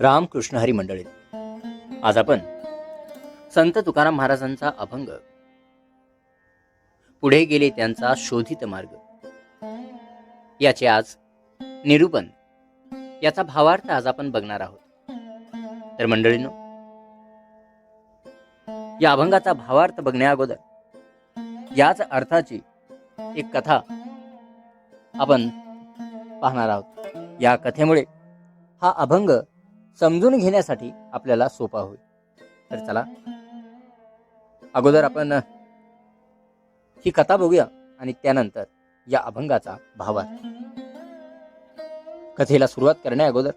रामकृष्ण हरी मंडळी. आज आपण संत तुकाराम महाराजांचा अभंग. पुढे गेले त्यांचा शोधित मार्ग. याचे आज निरूपण याचा भावार्थ आज आपण बघणार आहोत. तर मंडळीनो या अभंगाचा भावार्थ बघण्या अगोदर याच अर्थाची एक कथा आपण पाहणार आहोत. या कथेमुळे हा अभंग समजून घेण्यासाठी आपल्याला सोपा होईल. तर चला. अगोदर आपण ही कथा बघूया आणि त्यानंतर या अभंगाचा भावार्थ. कथेला सुरुवात करण्या अगोदर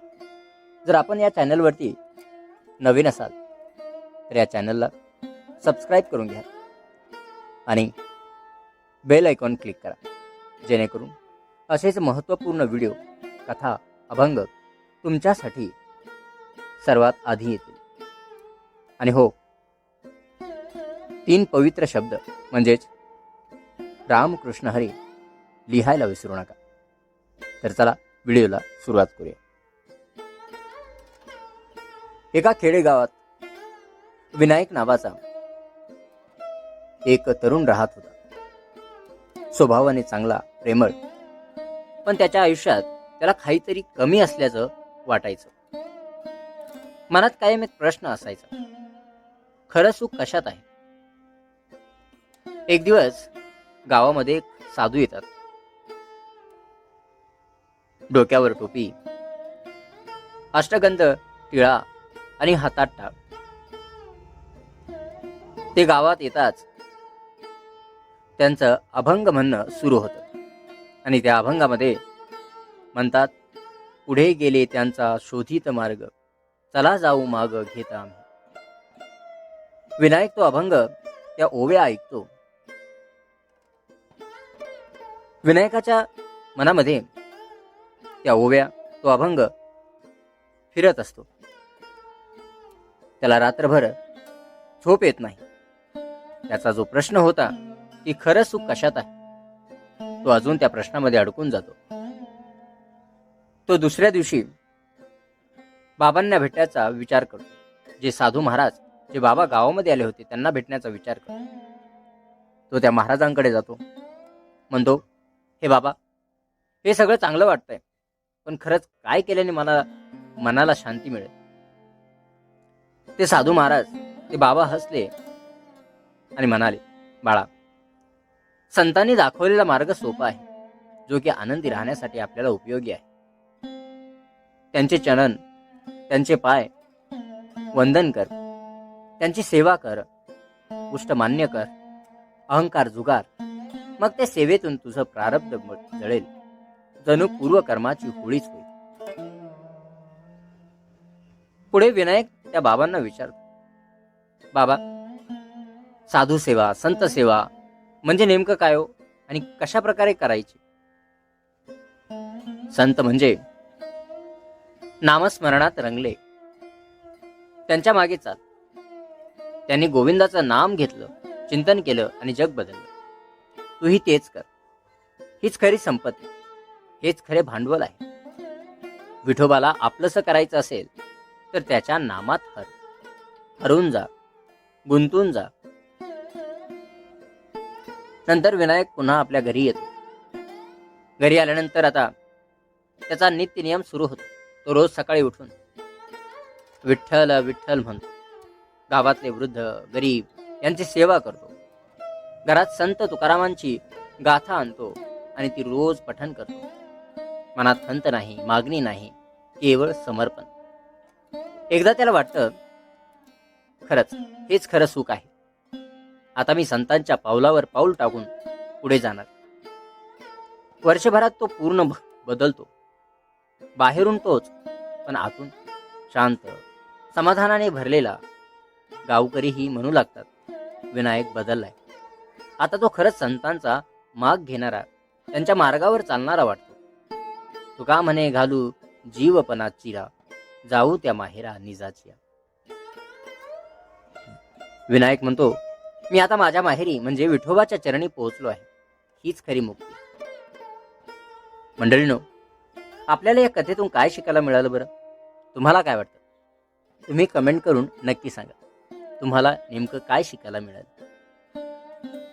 जर आपण या चॅनलवरती नवीन असाल तर या चॅनलला सबस्क्राईब करून घ्या आणि बेल आयकॉन क्लिक करा जेणेकरून असेच महत्त्वपूर्ण व्हिडिओ कथा अभंग तुमच्यासाठी सर्वात आधी येतील. आणि हो तीन पवित्र शब्द म्हणजेच रामकृष्ण हरी लिहायला विसरू नका. तर चला व्हिडिओला सुरुवात करूया. एका खेडेगावात विनायक नावाचा एक तरुण राहत होता. स्वभावाने चांगला प्रेमळ पण त्याच्या आयुष्यात त्याला काहीतरी कमी असल्याचं वाटायचं. मनात कायम एक प्रश्न असायचा. खरं सुख कशात आहे? एक दिवस गावामध्ये एक साधू येतात. डोक्यावर टोपी अष्टगंध टिळा आणि हातात टाळ. ते गावात येताच त्यांचं अभंग म्हणणं सुरू होतं. आणि त्या अभंगामध्ये म्हणतात पुढे गेले त्यांचा शोधित मार्ग. चला जाऊ माग घेता. आम्ही विनायक तो अभंग त्या ओव्या ऐकतो. विनायकाच्या मनामध्ये त्या ओव्या तो अभंग फिरत असतो. त्याला रात्रभर झोप येत नाही. त्याचा जो प्रश्न होता की खरं सुख कशात आहे? तो अजून त्या प्रश्नामध्ये अडकून जातो. तो दुसऱ्या दिवशी बाबांना भेटण्याचा विचार करतो. जे साधू महाराज जे बाबा गावामध्ये आले होते त्यांना भेटण्याचा विचार करतो. तो त्या महाराजांकडे जातो. म्हणतो हे बाबा हे सगळं चांगलं वाटतंय पण खरंच काय केल्याने मला मनाला शांती मिळेल? ते साधू महाराज ते बाबा हसले आणि म्हणाले बाळा संतांनी दाखवलेला मार्ग सोपा आहे जो की आनंदी राहण्यासाठी आपल्याला उपयोगी आहे. त्यांचे चरण त्यांचे पाय वंदन कर. त्यांची सेवा कर. गोष्ट मान्य कर. अहंकार जुगार. मग त्या सेवेतून तुझं प्रारब्ध जळेल. जणू पूर्वकर्माची होळीच होईल. पुढे विनायक त्या बाबांना विचारतो. बाबा साधू सेवा संत सेवा म्हणजे नेमकं काय हो? आणि कशा प्रकारे करायची? संत म्हणजे नामस्मरणात रंगले. त्यांच्या मागे चाल. त्यांनी गोविंदाचं नाम घेतलं चिंतन केलं आणि जग बदललं. तूही तेच कर. हीच खरी संपत्ती हेच खरे भांडवल आहे. विठोबाला आपलंसं करायचं असेल तर त्याच्या नामात हर. हरून जा. गुंतून जा. नंतर विनायक पुन्हा आपल्या घरी येतो. घरी आल्यानंतर आता त्याचा नित्य नियम सुरू होतो. तो रोज सकाळी उठून विठ्ठल विठ्ठल म्हणतो गावातले वृद्ध गरीब यांची सेवा करतो. घरात संत तुकारामांची गाथा आणतो आणि ती रोज पठन करतो. मनात खंत नाही मागणी नाही केवळ समर्पण. एकदा त्याला वाटतं खरंच हेच खरं सुख आहे. आता मी संतांच्या पावलावर पाऊल टाकून पुढे जाणार. वर्षभरात तो पूर्ण बदलतो. बाहेरून तोच पण आतून शांत समाधानाने भरलेला गावकरीही म्हणू लागतात विनायक बदललाय. आता तो खरंच संतांचा माग घेणारा त्यांच्या मार्गावर चालणारा वाटतो. तुका म्हणे घालू जीवपणात चिरा जाऊ त्या माहेरा निजाचिया. विनायक म्हणतो मी आता माझ्या माहेरी म्हणजे विठोबाच्या चरणी पोहोचलो आहे. हीच खरी मुक्ती. मंडळीनो आपल्याला या कथेतून काय शिकायला मिळालं बरं? तुम्हाला काय वाटतं? तुम्ही कमेंट करून नक्की सांगा. तुम्हाला नेमकं काय शिकायला मिळालं?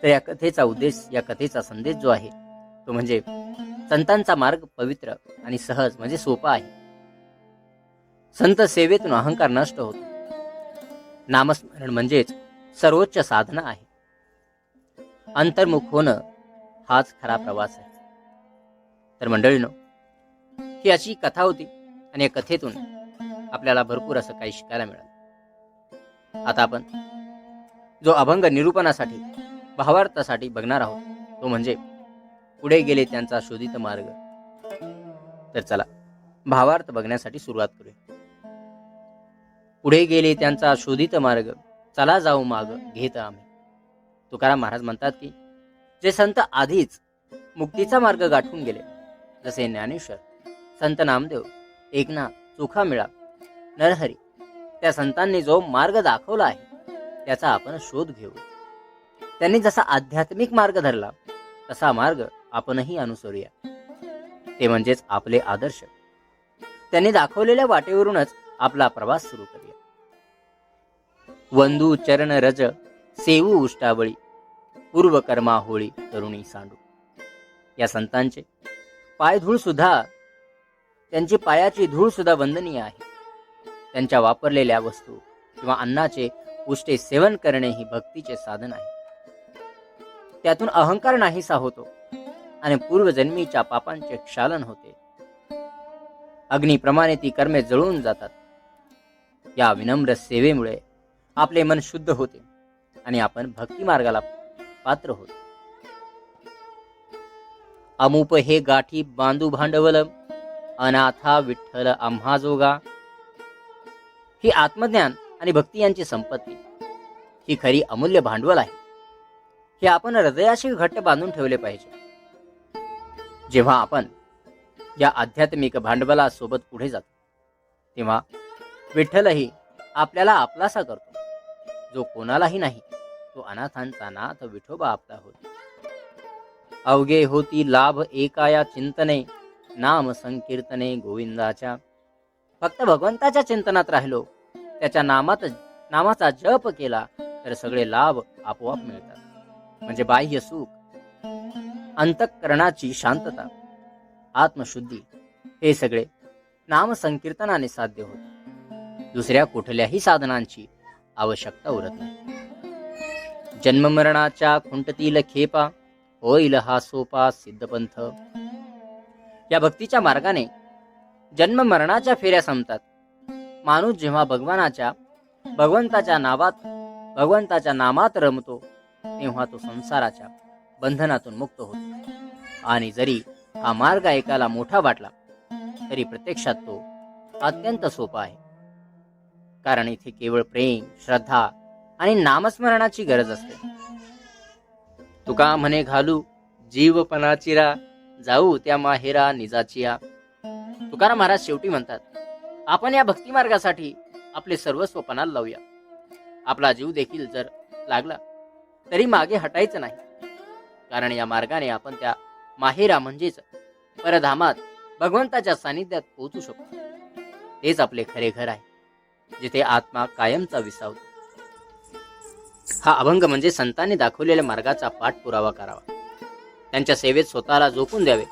तर या कथेचा उद्देश या कथेचा संदेश जो आहे तो म्हणजे संतांचा मार्ग पवित्र आणि सहज म्हणजे सोपा आहे. संत सेवेतून अहंकार नष्ट होतो. नामस्मरण म्हणजेच सर्वोच्च साधना आहे. अंतर्मुख होणं हाच खरा प्रवास आहे. तर मंडळीनो ही अशी कथा होती आणि या कथेतून आपल्याला भरपूर असं काही शिकायला मिळालं. आता आपण जो अभंग निरूपणासाठी भावार्थासाठी बघणार आहोत तो म्हणजे पुढे गेले त्यांचा शोधित मार्ग. तर चला भावार्थ बघण्यासाठी सुरुवात करूया. पुढे गेले त्यांचा शोधित मार्ग चला जाऊ माग घेत आम्ही. तुकाराम महाराज म्हणतात की जे संत आधीच मुक्तीचा मार्ग गाठून गेले जसे ज्ञानेश्वर संत नामदेव एकनाथ चोखा मिळा नरहरी त्या संतांनी जो मार्ग दाखवला आहे त्याचा आपण शोध घेऊ. त्यांनी जसा आध्यात्मिक मार्ग धरला तसा मार्ग आपणही अनुसरूया. ते म्हणजेच आपले आदर्श. त्यांनी दाखवलेल्या वाटेवरूनच आपला प्रवास सुरू करूया. वंदू चरण रज सेवू उष्टावळी पूर्वकर्मा होळी तरुणी सांडू. या संतांचे पायधूळ सुद्धा त्यांची पायाची धूळ सुद्धा वंदनीय आहे. त्यांच्या वापरलेल्या वस्तू किंवा अन्नाचे पुष्टे सेवन करणे ही भक्तीचे साधन आहे. त्यातून अहंकार नाहीसा होतो आणि पूर्वजन्मीच्या पापांचे क्षालन होते. अग्निप्रमाणे ती कर्मे जळून जातात. या विनम्र सेवेमुळे आपले मन शुद्ध होते आणि आपण भक्ती मार्गाला पात्र होतो. अमुप हे गाठी बांधू भांडवल अनाथा विठ्ठल आम्हा जोगा. ही आत्मज्ञान आणि भक्ती यांची संपत्ती. ही खरी अमूल्य भांडवल आहे. हे आपण हृदयाशी घट्ट बांधून ठेवले पाहिजे. जेव्हा आपण या आध्यात्मिक भांडवलासोबत पुढे जातो तेव्हा विठ्ठलही आपल्याला आपलासा करतो. जो कोणालाही नाही तो अनाथांचा नाथ विठोबा आपला होतो. अवघे होती लाभ एकाया चिंतने नाम संकीर्तने गोविंदाच्या. फक्त भगवंताच्या चिंतनात राहिलो. त्याच्या नामात नामाचा जप केला तर सगळे लाभ आपोआप मिळतात. म्हणजे बाह्य सुख अंतकरणाची शांतता आत्मशुद्धी हे सगळे नाम संकीर्तनाने साध्य होते. दुसऱ्या कुठल्याही साधनांची आवश्यकता उरत नाही. जन्ममरणाच्या खुंटतील खेपा होईल हा सोपा सिद्धपंथ. या भक्तीच्या मार्गाने जन्म मरणाच्या फेऱ्या संपतात. माणूस जेव्हा भगवानाच्या भगवंताच्या नावात भगवंताच्या नामात रमतो तेव्हा तो संसाराच्या बंधनातून मुक्त होतो. आणि जरी हा मार्ग ऐकायला मोठा वाटला तरी प्रत्यक्षात तो अत्यंत सोपा आहे. कारण इथे केवळ प्रेम श्रद्धा आणि नामस्मरणाची गरज असते. तुका म्हणे घालू जीवपणाचिरा जाऊ त्या माहेरा निजाचिया. तुकाराम महाराज शेवटी म्हणतात आपण या भक्ती मार्गासाठी आपले सर्वस्व पणाला लावूया. आपला जीव देखील जर लागला तरी मागे हटायचं नाही. कारण या मार्गाने आपण त्या माहेरा म्हणजेच परधामात भगवंताच्या सानिध्यात पोहोचू शकतो. हेच आपले खरे घर आहे जिथे आत्मा कायमचा विसावतो. हा अभंग म्हणजे संतांनी दाखवलेल्या मार्गाचा पाठपुरावा करावा. त्यांच्या सेवेत स्वतःला झोकून द्यावे.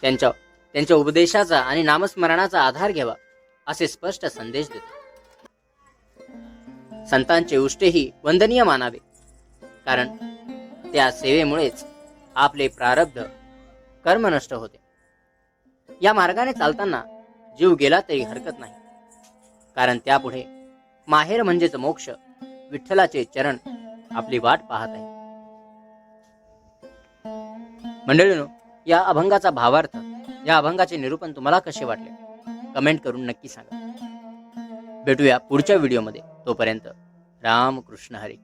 त्यांच्या त्यांच्या उपदेशाचा आणि नामस्मरणाचा आधार घ्यावा असे स्पष्ट संदेश देतो. संतांचे उष्टेही वंदनीय मानावे कारण त्या सेवेमुळेच आपले प्रारब्ध कर्म नष्ट होते. या मार्गाने चालताना जीव गेला तरी हरकत नाही कारण त्यापुढे माहेर म्हणजेच मोक्ष विठ्ठलाचे चरण आपली वाट पाहत आहे. मंडळीनो या अभंगाचा भावार्थ या अभंगाचे निरूपण तुम्हाला कसे वाटले? कमेंट करून नक्की सांगा. भेटूया पुढच्या व्हिडिओमध्ये. तोपर्यंत राम कृष्ण हरी.